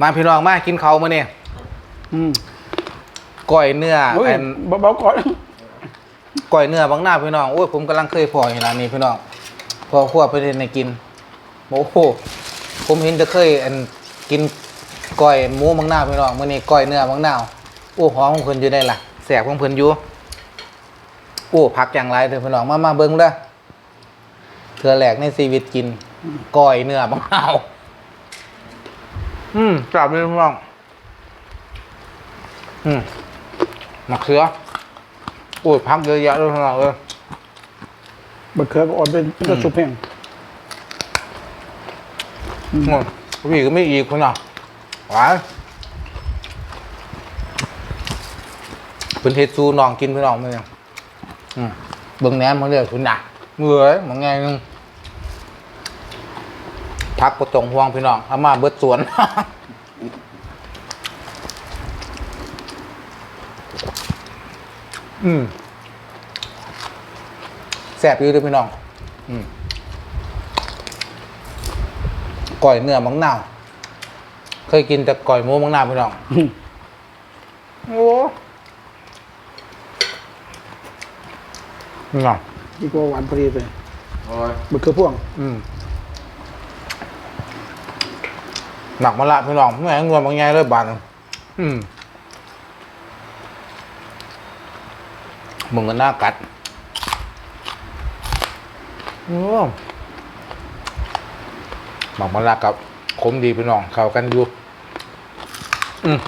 มาพี่น้องมากินเขาวมาเนี่ยอืมก้อยเนื้อโอ้ยอันเบาๆก่อนก้อยเนื้อบางหน้าพี่น้องโอ้ยผมกำลังเคยพออยู่ร้านนี้พี่น้องพอขั้วไปเรียนในกินโอ้โหผมเห็นจะเคยอันกินก้อยหมูบางหน้าพี่น้องมื่อนี้ก้อยเนื้อบางหน้าโอ้หอมของเพิ่นอยู่ได้ล่ะแสบของเพิ่นอยู่โอ้พักอย่างไรเถอะพี่น้องมามาเบิ้งเด้อเธอแหลกในชีวิตกินก้อยเนื้อบางหน้า อืมกลับเลยพี่น้อง อืมมะเขือโอ้ยพักเยอะแยะเลยพี่น้องเอ้ยบักเขือก็อ่อนเป็นเป็นกระสุบแห้งอืมพี่ก็ไม่อีกคุณอะหวานเป็นเฮ็ดซูน้องกินพี่น้องมื้อนี้อืมเบิ่งแหนมมาเรื่อยคุณน่ะเมื่อยมันไงนึง พักก็ตรงห่วงพี่น้องเอามาเบิดสวน อืมแซ่บอยู่เด้วยพี่น้อง อืมก่อยเนื้อมังนาวเคยกินแต่ก่อยหมูมังนาวพี่น้องอืมโอ้นี่ไงดีกว่าหวานพอดีเลยโอ้ยบักเขือพ่วง อืม หนักมาละพี่น้องแม่งงวบางไงเลยบานอืมมึงก็น่ากัดโอ้หมักมาละกับขมดีพี่น้องเข้ากันอยู่อืม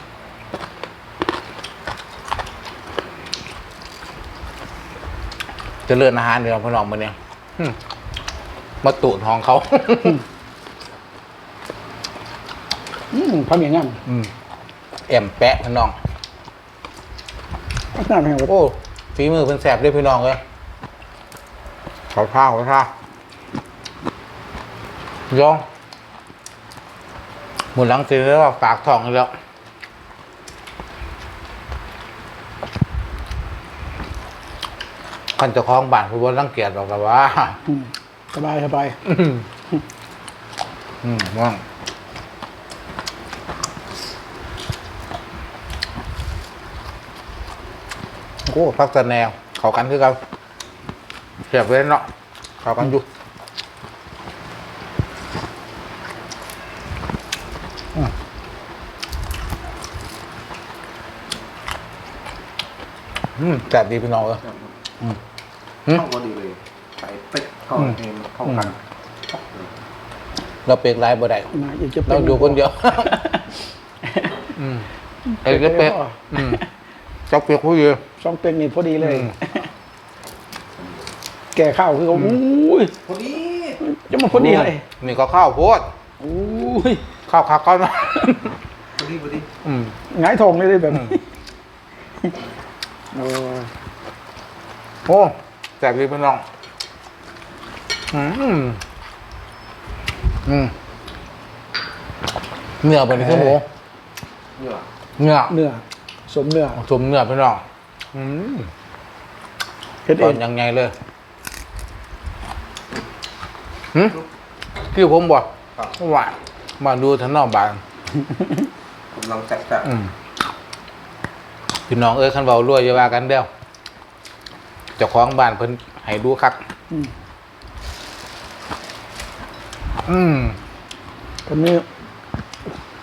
เจะเลื่อนอาหารเดี๋ยวพี่น้องมาเนี่ยอืมมาตูดห้องเขา อืมความอย่างงั้นอืมแอมแปะพี่น้องพักหน้าแห้งหมดโอ้ฝีมือเพิ่นแสบด้วยพี่น้องเลยขอข้าวขอข้าวย่องหมุนหลังซื้อแล้วฝากทองอีกแล้วคันเจะคล้าของบ้านผู้บนรังเกียจบอกกันว่า อืมสบายสบาย อืมอืมว่าง โอ้พักแต่แนวเขากันคือกันเสียบเลยเนาะเขากันอยู่อืมอืมแสบดีพี่น้องเอออืมเข้าพอดีเลยใส่เป๊กเข้าอืมเองเข้ากันเราเปกไลายบ่ได้มาอีกจะเราอยู่คนเดียวอืมเอกก็เปกอืมจับเปกผู้เดียว สองเป็นนี่พอดีเลยอืมแก่ข้าวคือเขาอุ้ยพอดีจะมาพอดีเลยนี่ก็ข้าวโพดอุ้ยข้าวคักก็นะพอดีพอดีอืมหงายทองเลยเลยแบบอืมโอ้ยโอ้แสบดีพี่น้อง อืมอืมเนื้อเป็นที่หมูเนี่ยเนื้อเนื้อสมเนื้อสมเนื้อพี่น้อง อืมเฮ็ดตเออนงยังไงเลยหืมคือผมบอกว่ามาดูทางนอกบ้านกำลังแซ่บอืมพี่น้องเอ้ยคันเบารวยอย่าว่ากันเด้อเจ้าของบ้านเพิ่นให้ดูคัก อืมอืมคนนี้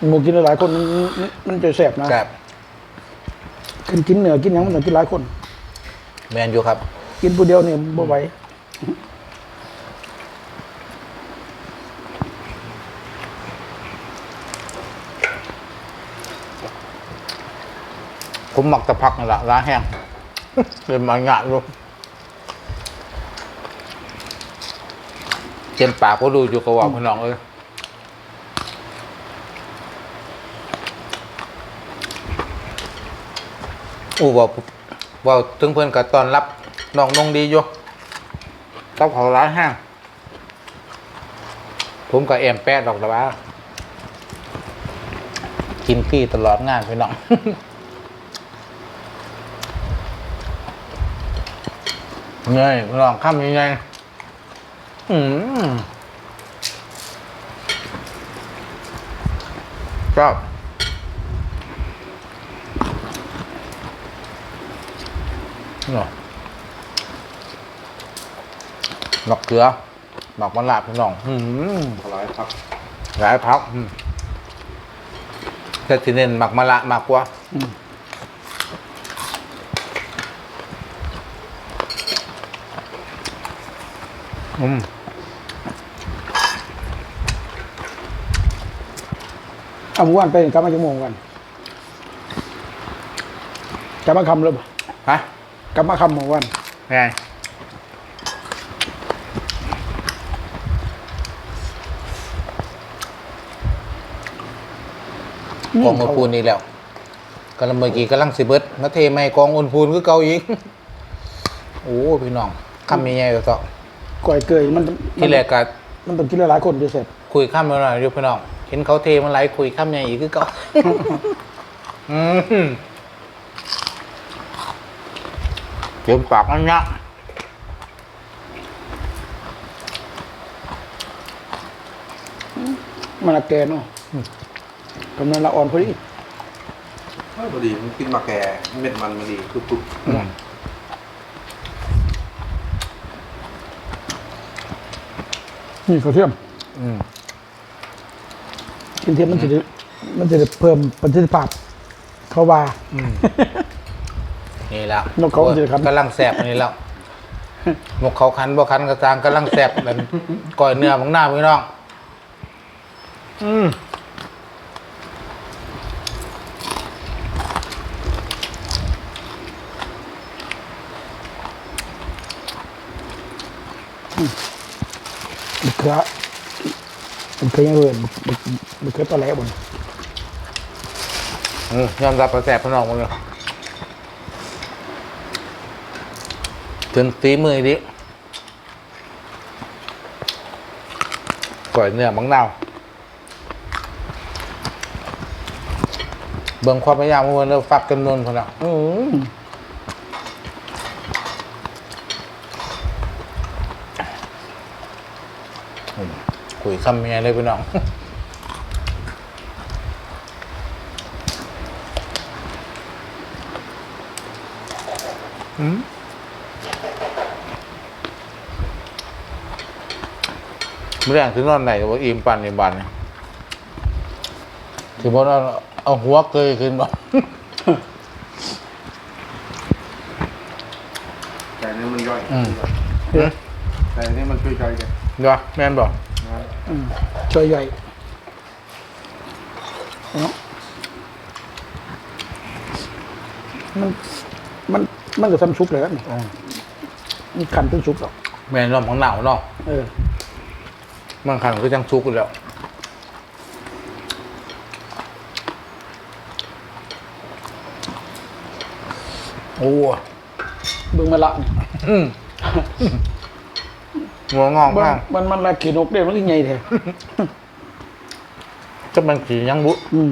หมูกินหลายคนมันมันมันจะแสบนะแซ่บ กินกินเนื้อกินหยังมันต้องกินหลายคน แมนอยู่ครับ กินผู้เดียวเนี่ยบ่ไหวผมหมักตะพักนี่ละล้าแห้ง เป็นมันงะลูกเจนปากก็ดูอยู่กับว่าพี่น้องเอ้ย อู้ว่าว่าถึงเพื่อนกับตอนรับน้องนงดีอยู่กับเขาร้านห้าง ผมกับแอมแปะดอกละว่ากินฟรีตลอดงานพี่น้องเงยลองข้ามยังไงอืมชอบ เนาะหมักเกลือหมักมะลาพี่น้องอืมอร่อยครับหลายพักอืมแต่ที่เน้นหมักมะละมากกว่าอืมอืมเอาเมื่อวานไปกลับมาจังโมงกันกลับมาคำเลยบ่ฮะ กลับมาคำเมื่อวานไงกองอุนพูนอีกแล้วกำลังเมื่อกี้กำลังสิเบิดมาเทไม่กองอุนพูนคือเก่าอีกโอ้พี่น้องคำใหญ่ๆตัวต่อก่อยเกยมันที่แรกก็มันต้องกินหลายๆคนจะเสร็จ คุยข้ามมาหน่อยเดียวพี่น้อง เห็นเขาเทมันไหลคุยข้ามใหญ่อีกคือเก่าอืม เจียมปากมันเนี่ยมันอะแกเนาะกำลังละอ่อนพอดีเฮ้ยพอดีมันกินมาแก่เม็ดมันมันดีกรุบกรุบอืมนี่ข้าวเทียมอืมกินเทียมมันจะได้มันจะได้เพิ่มประสิทธิภาพเขาว่า นี่แล้วนกเขาจะครับกำลังแสบนี่แล้วนกเขาคันบ่คันกระจางกำลังแสบแบบก่อยเนื้อของหน้าพี่น้อง อืมบักเขือบักเขือยังเอื่นบักบักเขือตอแหลบนอืมยอมรับกระแสพี่น้องหมดเลย ถึงฝีมือดิก่อยเนื้อบางนาวเบิ่งความพยายามของมันเราฟักจำนวนคนละอืมคุยคำยังไงเลยพี่น้องอืม ไม่ได้ถึงนอนไหนว่าอิ่มปันอิ่มบันเนี่ยถือว่าเอาเอาหัวเกยขึ้นบ่แต่อันนี้มันย่อยอืมแต่อันนี้มันช่วยย่อยกันเดี๋ยวแม่นบอกนะอืมช่วยใหญ่เนาะมันมันมันจะทำซุปเลยนะมันขันเป็นซุปหรอกแม่นรอมของหนาวเนาะเออ มันขันคือจังซุกอยู่แล้วโอ้เบิ่งมาละนี่อืมหัวงอกเบิ่งมากมันมันละขีนกเด้มันก็ใหญ่แท้จะมันขี่ยังบุอืม